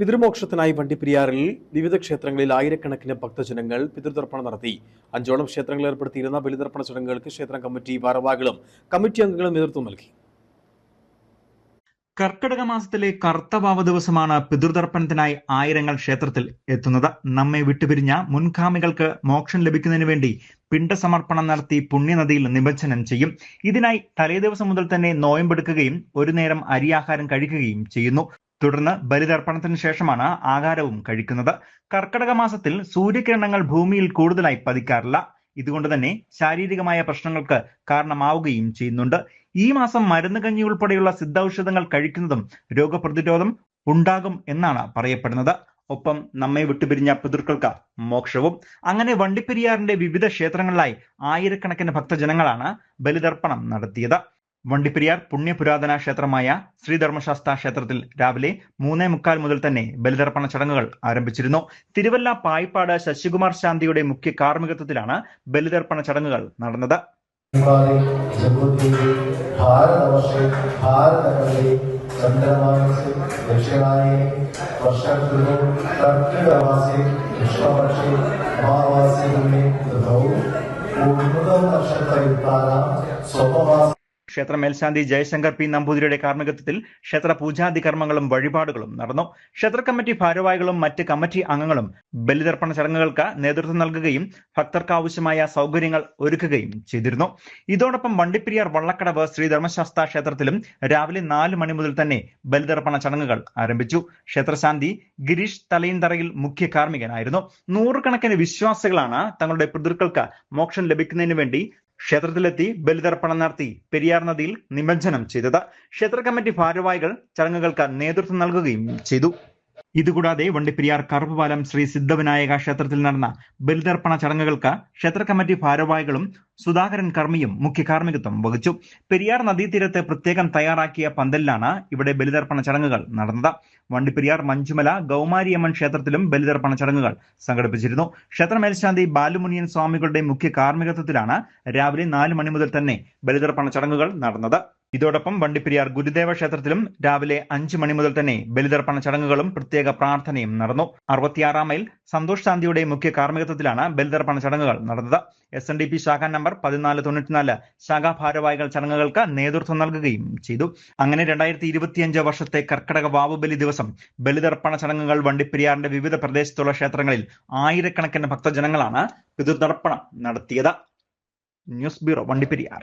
പിതൃമോക്ഷത്തിനായി വണ്ടിപ്പെരിയാറിൽ വിവിധ ക്ഷേത്രങ്ങളിൽ ആയിരക്കണക്കിന് ഭക്തജനങ്ങൾ പിതൃതർപ്പണം നടത്തി. അഞ്ചോളം ക്ഷേത്രങ്ങളിൽ ഏർപ്പെടുത്തിയിരുന്ന ബലിതർപ്പണ ചടങ്ങുകൾക്ക് ക്ഷേത്രം കമ്മിറ്റി ഭാരവാഹികളും കമ്മിറ്റി അംഗങ്ങളും നേതൃത്വം നൽകി. കർക്കിടക മാസത്തിലെ കർത്തവാവ ദിവസമാണ് പിതൃതർപ്പണത്തിനായി ആയിരങ്ങൾ ക്ഷേത്രത്തിൽ എത്തുന്നത്. നമ്മെ വിട്ടുപിരിഞ്ഞ മുൻഗാമികൾക്ക് മോക്ഷം ലഭിക്കുന്നതിന് വേണ്ടി പിണ്ടസമർപ്പണം നടത്തി പുണ്യനദിയിൽ നിമജ്ജനം ചെയ്യും. ഇതിനായി തലേദിവസം മുതൽ തന്നെ നോയമ്പെടുക്കുകയും ഒരു നേരം അരിയാഹാരം കഴിക്കുകയും ചെയ്യുന്നു. തുടർന്ന് ബലിതർപ്പണത്തിന് ശേഷമാണ് ആഹാരവും കഴിക്കുന്നത്. കർക്കടക മാസത്തിൽ സൂര്യകിരണങ്ങൾ ഭൂമിയിൽ കൂടുതലായി പതിക്കാറില്ല. ഇതുകൊണ്ട് തന്നെ ശാരീരികമായ പ്രശ്നങ്ങൾക്ക് കാരണമാവുകയും ചെയ്യുന്നുണ്ട്. ഈ മാസം മരുന്ന് കഞ്ഞി ഉൾപ്പെടെയുള്ള സിദ്ധൌഷധങ്ങൾ കഴിക്കുന്നതും രോഗപ്രതിരോധം ഉണ്ടാകും എന്നാണ് പറയപ്പെടുന്നത്. ഒപ്പം നമ്മെ വിട്ടുപിരിഞ്ഞ പിതൃക്കൾക്ക് മോക്ഷവും. അങ്ങനെ വണ്ടിപ്പെരിയാറിന്റെ വിവിധ ക്ഷേത്രങ്ങളിലായി ആയിരക്കണക്കിന് ഭക്തജനങ്ങളാണ് ബലിതർപ്പണം നടത്തിയത്. വണ്ടിപ്പെരിയാർ പുണ്യപുരാതന ക്ഷേത്രമായ ശ്രീധർമ്മശാസ്ത ക്ഷേത്രത്തിൽ രാവിലെ മൂന്നേ മുക്കാൽ മുതൽ തന്നെ ബലിതർപ്പണ ചടങ്ങുകൾ ആരംഭിച്ചിരുന്നു തിരുവല്ല പായിപ്പാട് ശശികുമാർ ശാന്തിയുടെ മുഖ്യ കാർമ്മികത്വത്തിലാണ് ബലിതർപ്പണ ചടങ്ങുകൾ നടന്നത് ചന്ദ്രമാസെ ക്ഷേത്ര മേൽശാന്തി ജയശങ്കർ പി നമ്പൂതിരിയുടെ കാർമ്മികത്വത്തിൽ ക്ഷേത്ര പൂജാതി കർമ്മങ്ങളും വഴിപാടുകളും നടന്നു. ക്ഷേത്ര കമ്മിറ്റി ഭാരവാഹികളും മറ്റ് കമ്മിറ്റി അംഗങ്ങളും ബലിതർപ്പണ ചടങ്ങുകൾക്ക് നേതൃത്വം നൽകുകയും ഭക്തർക്ക് ആവശ്യമായ സൗകര്യങ്ങൾ ഒരുക്കുകയും ചെയ്തിരുന്നു. ഇതോടൊപ്പം വണ്ടിപ്പെരിയാർ വള്ളക്കടവ് ശ്രീധർമ്മശാസ്ത്ര ക്ഷേത്രത്തിലും രാവിലെ നാല് മണി മുതൽ തന്നെ ബലിതർപ്പണ ചടങ്ങുകൾ ആരംഭിച്ചു. ക്ഷേത്രശാന്തി ഗിരീഷ് തലയിന്തറയിൽ മുഖ്യ കാർമ്മികനായിരുന്നു. നൂറുകണക്കിന് വിശ്വാസികളാണ് തങ്ങളുടെ പിതൃക്കൾക്ക് മോക്ഷം ലഭിക്കുന്നതിന് വേണ്ടി ക്ഷേത്രത്തിലെത്തി ബലിതർപ്പണം നടത്തി പെരിയാർ നദിയിൽ നിമജ്ജനം ചെയ്തത്. ക്ഷേത്ര കമ്മിറ്റി ഭാരവാഹികൾ ചടങ്ങുകൾക്ക് നേതൃത്വം നൽകുകയും ചെയ്തു. ഇതുകൂടാതെ വണ്ടിപ്പെരിയാർ കറുപ്പുപാലം ശ്രീ സിദ്ധവിനായക ക്ഷേത്രത്തിൽ നടന്ന ബലിതർപ്പണ ചടങ്ങുകൾക്ക് ക്ഷേത്ര കമ്മിറ്റി ഭാരവാഹികളും സുധാകരൻ കർമ്മിയും മുഖ്യ കാർമ്മികത്വം വഹിച്ചു. പെരിയാർ നദീതീരത്ത് പ്രത്യേകം തയ്യാറാക്കിയ പന്തലിലാണ് ഇവിടെ ബലിതർപ്പണ ചടങ്ങുകൾ നടന്നത്. വണ്ടിപ്പെരിയാർ മഞ്ചുമല ഗൗമാരിയമ്മൻ ക്ഷേത്രത്തിലും ബലിതർപ്പണ ചടങ്ങുകൾ സംഘടിപ്പിച്ചിരുന്നു. ക്ഷേത്ര മേൽശാന്തി ബാലുമുനിയൻ സ്വാമികളുടെ മുഖ്യ കാർമ്മികത്വത്തിലാണ് രാവിലെ നാല് മണി മുതൽ തന്നെ ബലിതർപ്പണ ചടങ്ങുകൾ നടന്നത്. ഇതോടൊപ്പം വണ്ടിപ്പെരിയാർ ഗുരുദേവ ക്ഷേത്രത്തിലും രാവിലെ അഞ്ചു മണി മുതൽ തന്നെ ബലിതർപ്പണ ചടങ്ങുകളും പ്രത്യേക പ്രാർത്ഥനയും നടന്നു. അറുപത്തിയാറാം മൈൽ സന്തോഷ് ശാന്തിയുടെ മുഖ്യ കാർമ്മികത്വത്തിലാണ് ബലിതർപ്പണ ചടങ്ങുകൾ നടന്നത്. എസ് എൻ ഡി പി ശാഖാ നമ്പർ പതിനാല് തൊണ്ണൂറ്റിനാല് ശാഖാ ഭാരവാഹികൾ ചടങ്ങുകൾക്ക് നേതൃത്വം നൽകുകയും ചെയ്തു. അങ്ങനെ രണ്ടായിരത്തി ഇരുപത്തിയഞ്ച് വർഷത്തെ കർക്കടക വാവുബലി ദിവസം ബലിതർപ്പണ ചടങ്ങുകൾ വണ്ടിപ്പെരിയാറിന്റെ വിവിധ പ്രദേശത്തുള്ള ക്ഷേത്രങ്ങളിൽ ആയിരക്കണക്കിന് ഭക്തജനങ്ങളാണ് പിതൃതർപ്പണം നടത്തിയത്. News bureau Vandiperiyar.